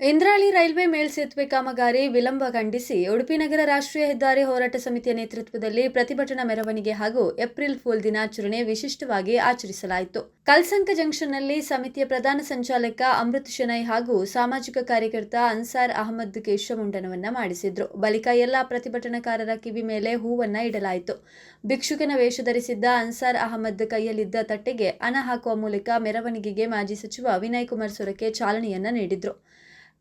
Indrali railway ಮೇಲ್ಸೇತುವೆ ಕಾಮಗಾರಿ ವಿಳಂಬ ಖಂಡಿಸಿ ಉಡುಪಿ ನಗರ ರಾಷ್ಟ್ರೀಯ ಹೆದ್ದಾರಿ ಹೋರಾಟ ಸಮಿತಿಯ ನೇತೃತ್ವದಲ್ಲಿ ಪ್ರತಿಭಟನಾ ಮೆರವಣಿಗೆ ಹಾಗೂ ಏಪ್ರಿಲ್ ಫೂಲ್ ದಿನಾಚರಣೆ ವಿಶಿಷ್ಟವಾಗಿ ಆಚರಿಸಲಾಯಿತು. ಕಲ್ಸಂಕ ಜಂಕ್ಷನ್ನಲ್ಲಿ ಸಮಿತಿಯ ಪ್ರಧಾನ ಸಂಚಾಲಕ ಅಮೃತ್ ಶೆನೈ ಹಾಗೂ ಸಾಮಾಜಿಕ ಕಾರ್ಯಕರ್ತ ಅನ್ಸಾರ್ ಅಹಮದ್ ಕೇಶಮುಂಡನವನ್ನ ಮಾಡಿಸಿದ್ರು. ಬಳಿಕ ಎಲ್ಲಾ ಪ್ರತಿಭಟನಾಕಾರರ ಕಿವಿ ಮೇಲೆ ಹೂವನ್ನ ಇಡಲಾಯಿತು. ಭಿಕ್ಷುಕನ ವೇಷ ಧರಿಸಿದ್ದ ಅನ್ಸಾರ್ ಅಹಮದ್ ಕೈಯಲ್ಲಿದ್ದ ತಟ್ಟೆಗೆ ಹಣ ಹಾಕುವ ಮೂಲಕ ಮೆರವಣಿಗೆಗೆ ಮಾಜಿ ಸಚಿವ ವಿನಯ್ ಕುಮಾರ್ ಸೊರಕೆ ಚಾಲನೆಯನ್ನ ನೀಡಿದ್ರು.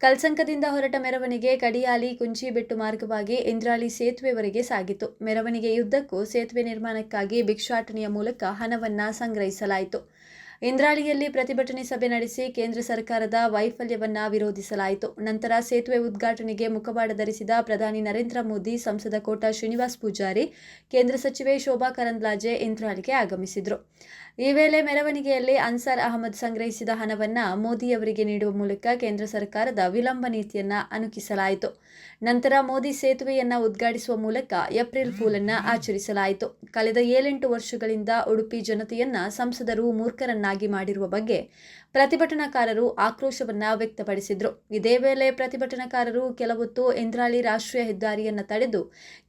ಕಲ್ಸಂಕದಿಂದ ಹೊರಟ ಮೆರವಣಿಗೆ ಕಡಿಯಾಲಿ ಕುಂಚಿಬೆಟ್ಟು ಮಾರ್ಗವಾಗಿ ಇಂದ್ರಾಳಿ ಸೇತುವೆವರೆಗೆ ಸಾಗಿತು. ಮೆರವಣಿಗೆಯುದ್ದಕ್ಕೂ ಸೇತುವೆ ನಿರ್ಮಾಣಕ್ಕಾಗಿ ಭಿಕ್ಷಾಟನೆಯ ಮೂಲಕ ಹಣವನ್ನ ಸಂಗ್ರಹಿಸಲಾಯಿತು. ಇಂದ್ರಾಳಿಯಲ್ಲಿ ಪ್ರತಿಭಟನೆ ಸಭೆ ನಡೆಸಿ ಕೇಂದ್ರ ಸರ್ಕಾರದ ವೈಫಲ್ಯವನ್ನ ವಿರೋಧಿಸಲಾಯಿತು. ನಂತರ ಸೇತುವೆ ಉದ್ಘಾಟನೆಗೆ ಮುಖವಾಡ ಧರಿಸಿದ ಪ್ರಧಾನಿ ನರೇಂದ್ರ ಮೋದಿ, ಸಂಸದ ಕೋಟಾ ಶ್ರೀನಿವಾಸ್ ಪೂಜಾರಿ, ಕೇಂದ್ರ ಸಚಿವೆ ಶೋಭಾ ಕರಂದ್ಲಾಜೆ ಇಂದ್ರಾಳಿಗೆ ಆಗಮಿಸಿದರು. ಈ ವೇಳೆ ಮೆರವಣಿಗೆಯಲ್ಲಿ ಅನ್ಸಾರ್ ಅಹಮದ್ ಸಂಗ್ರಹಿಸಿದ ಹಣವನ್ನು ಮೋದಿಯವರಿಗೆ ನೀಡುವ ಮೂಲಕ ಕೇಂದ್ರ ಸರ್ಕಾರದ ವಿಳಂಬ ನೀತಿಯನ್ನು ಅನುಕಿಸಲಾಯಿತು ನಂತರ ಮೋದಿ ಸೇತುವೆಯನ್ನ ಉದ್ಘಾಟಿಸುವ ಮೂಲಕ ಏಪ್ರಿಲ್ ಫೂಲನ್ನು ಆಚರಿಸಲಾಯಿತು. ಕಳೆದ ಏಳೆಂಟು ವರ್ಷಗಳಿಂದ ಉಡುಪಿ ಜನತೆಯನ್ನ ಸಂಸದರು ಮೂರ್ಖರನ್ನಾಗಿ ಮಾಡಿರುವ ಬಗ್ಗೆ ಪ್ರತಿಭಟನಾಕಾರರು ಆಕ್ರೋಶವನ್ನ ವ್ಯಕ್ತಪಡಿಸಿದ್ರು. ಇದೇ ವೇಳೆ ಪ್ರತಿಭಟನಾಕಾರರು ಕೆಲವೊತ್ತು ಇಂದ್ರಾಳಿ ರಾಷ್ಟ್ರೀಯ ಹೆದ್ದಾರಿಯನ್ನ ತಡೆದು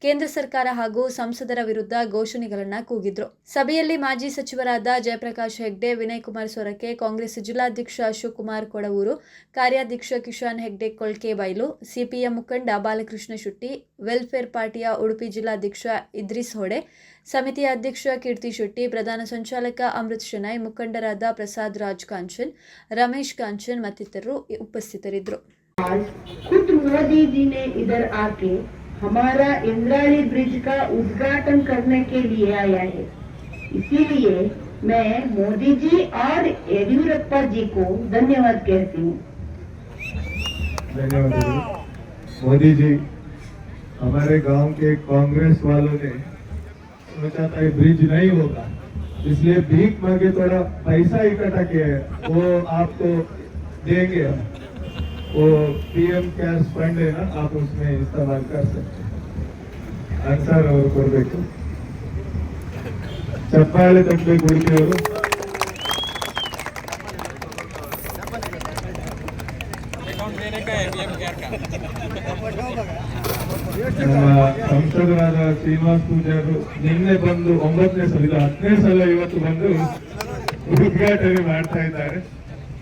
ಕೇಂದ್ರ ಸರ್ಕಾರ ಹಾಗೂ ಸಂಸದರ ವಿರುದ್ಧ ಘೋಷಣೆಗಳನ್ನ ಕೂಗಿದ್ರು. ಸಭೆಯಲ್ಲಿ ಮಾಜಿ ಸಚಿವರಾದ ಜಯಪ್ರಕಾಶ್ ಹೆಗ್ಡೆ ವಿನಯ್ ಕುಮಾರ್ ಸೊರಕೆ ಕಾಂಗ್ರೆಸ್ ಜಿಲ್ಲಾಧ್ಯಕ್ಷ ಅಶೋಕ್ ಕುಮಾರ್ ಕೊಡವೂರು ಕಾರ್ಯಾಧ್ಯಕ್ಷ ಕಿಶಾನ್ ಹೆಗ್ಡೆ ಕೊಳ್ಕೆ ಬೈಲು ಸಿಪಿಎಂ ಮುಖಂಡ ಬಾಲಕೃಷ್ಣ ಶೆಟ್ಟಿ ವೆಲ್ಫೇರ್ ಪಾರ್ಟಿಯ ಉಡುಪಿ ಜಿಲ್ಲಾಧ್ಯಕ್ಷ ಇದ್ರಿಸ್ ಹೊಡೆ ಸಮಿತಿಯ ಅಧ್ಯಕ್ಷ ಕೀರ್ತಿ ಶೆಟ್ಟಿ ಪ್ರಧಾನ ಸಂಚಾಲಕ ಅಮೃತ್ ಶೆನೈ ಮುಖಂಡರಾದ ಪ್ರಸಾದ್ ರಾಜ್ ಕಾಂಚನ್ ರಮೇಶ್ ಕಾಂಚನ್ ಮತ್ತಿತರರು ಉಪಸ್ಥಿತರಿದ್ದರು आज खुद मोदी जी ने इधर आके हमारा इंद्राणी ब्रिज का उद्घाटन करने के लिए आया है इसीलिए मैं मोदी जी और येदियुरप्पा जी को धन्यवाद कहती हूँ। धन्यवाद मोदी जी, हमारे गाँव के कांग्रेस वालों ने सोचा था ब्रिज नहीं होगा, इसलिए भीख मांगे थोड़ा पैसा इकट्ठा किया है, वो आपको देंगे हम। वो पीएम कैश फंड है ना, आप उसमें इस्तेमाल कर सकते हैं। अक्सर और देखो ಚಪ್ಪಾಳೆ ತಪ್ಪಬೇಕು ಹುಡುಗಿಯವರು ನಮ್ಮ ಸಂಸದರಾದ ಶ್ರೀನಿವಾಸ್ ಪೂಜಾರು ನಿನ್ನೆ ಬಂದು ಒಂಬತ್ತನೇ ಸಲ ಹತ್ತನೇ ಸಲ ಇವತ್ತು ಬಂದು ಉದ್ಘಾಟನೆ ಮಾಡ್ತಾ ಇದ್ದಾರೆ.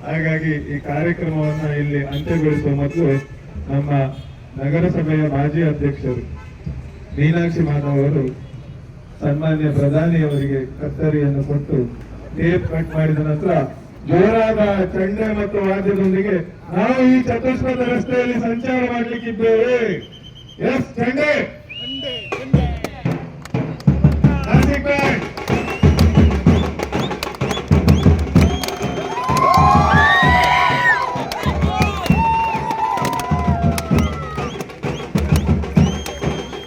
ಹಾಗಾಗಿ ಈ ಕಾರ್ಯಕ್ರಮವನ್ನು ಇಲ್ಲಿ ಅಂತ್ಯಗೊಳಿಸುವ ಮೊದಲು ನಮ್ಮ ನಗರಸಭೆಯ ಮಾಜಿ ಅಧ್ಯಕ್ಷರು ಮೀನಾಕ್ಷಿ ಮಾಧವ್ ಅವರು ಸನ್ಮಾನ್ಯ ಪ್ರಧಾನಿಯವರಿಗೆ ಕತ್ತರಿಯನ್ನು ಕೊಟ್ಟು ಟೇಪ್ ಕಟ್ ಮಾಡಿದ ನಂತರ ಜೋರಾದ ಚಂಡೆ ಮತ್ತು ವಾದ್ಯದೊಂದಿಗೆ ನಾವು ಈ ಚತುಷ್ಪಥ ರಸ್ತೆಯಲ್ಲಿ ಸಂಚಾರ ಮಾಡಲಿಕ್ಕಿದ್ದೇವೆ. ಎಸ್, ಚಂಡೆ!